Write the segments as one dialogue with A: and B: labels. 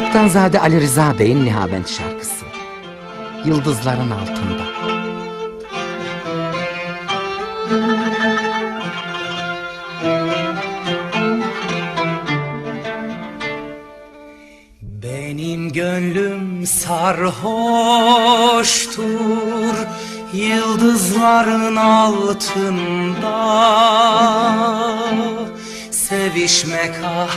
A: Kaptanzade Ali Rıza Bey'in Nihavent şarkısı. Yıldızların altında. Benim gönlüm sarhoştur Yıldızların altında Sevişmek ah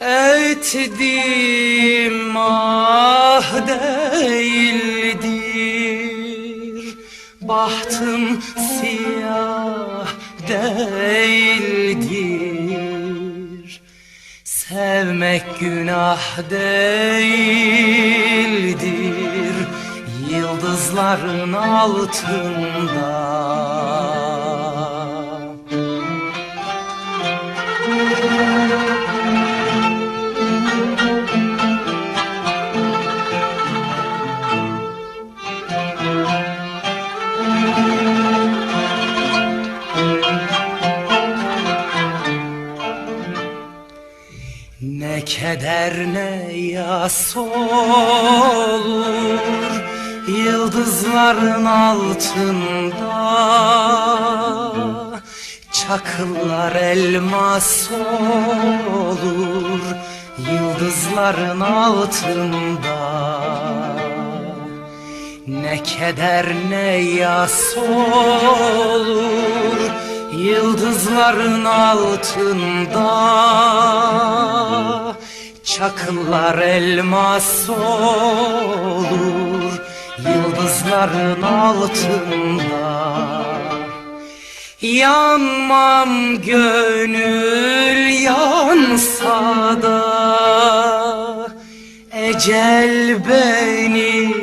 A: Ettim ah değildir. Bahtım siyah değildir. Sevmek günah değildir. Yıldızların altında Ne keder ne yas olur Yıldızların altında. Çakıllar elmas olur Yıldızların altında. Ne keder ne yas olur Yıldızların altında Çakıllar elmas olur. Yıldızların altında Yanmam gönül yansa da Ecel beni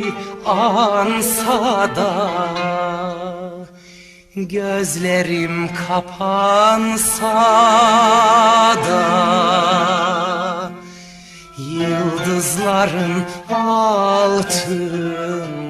A: ansa da Gözlerim kapansa da Yıldızların altında